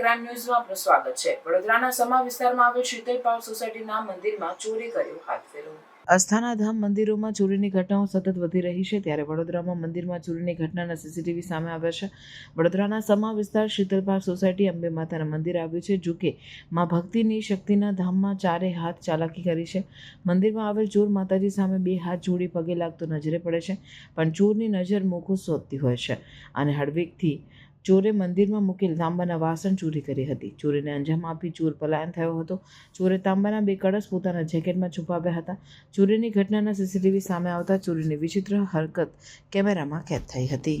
Crime ન્યૂઝમાં આપનું સ્વાગત છે. વડોદરાના સમા વિસ્તારમાં આવેલ શીતલ પાર્ક સોસાયટીના મંદિરમાં ચોરી કર્યું હાથ ફેરવું. અસ્થાના ધામ મંદિરોમાં ચોરીની ઘટનાઓ સતત વધી રહી છે ત્યારે વડોદરામાં મંદિરમાં ચોરીની ઘટનાના સીસીટીવી સામે આવ્યા છે. વડોદરાના સમા વિસ્તાર શીતલ સોસાયટી અંબે માતાના મંદિર આવ્યું છે જો કે માં ભક્તિની શક્તિના ધામમાં ચારે હાથ ચાલાકી કરી છે. મંદિરમાં આવેલ ચોર માતાજી સામે બે હાથ જોડી પગે લાગતો નજરે પડે છે, પણ ચોરની નજર મોખું શોધતી હોય છે. અને હળવેકથી ચોરે મંદિરમાં મૂકેલ તાંબાના વાસણ ચોરી કરી હતી. ચોરીને અંજામ આપી ચોર પલાયન થયો હતો. ચોરે તાંબાના બે કળશ પોતાના જેકેટમાં છુપાવ્યા હતા. ચોરીની ઘટનાના સીસીટીવી સામે આવતા ચોરીની વિચિત્ર હરકત કેમેરામાં કેદ થઈ હતી.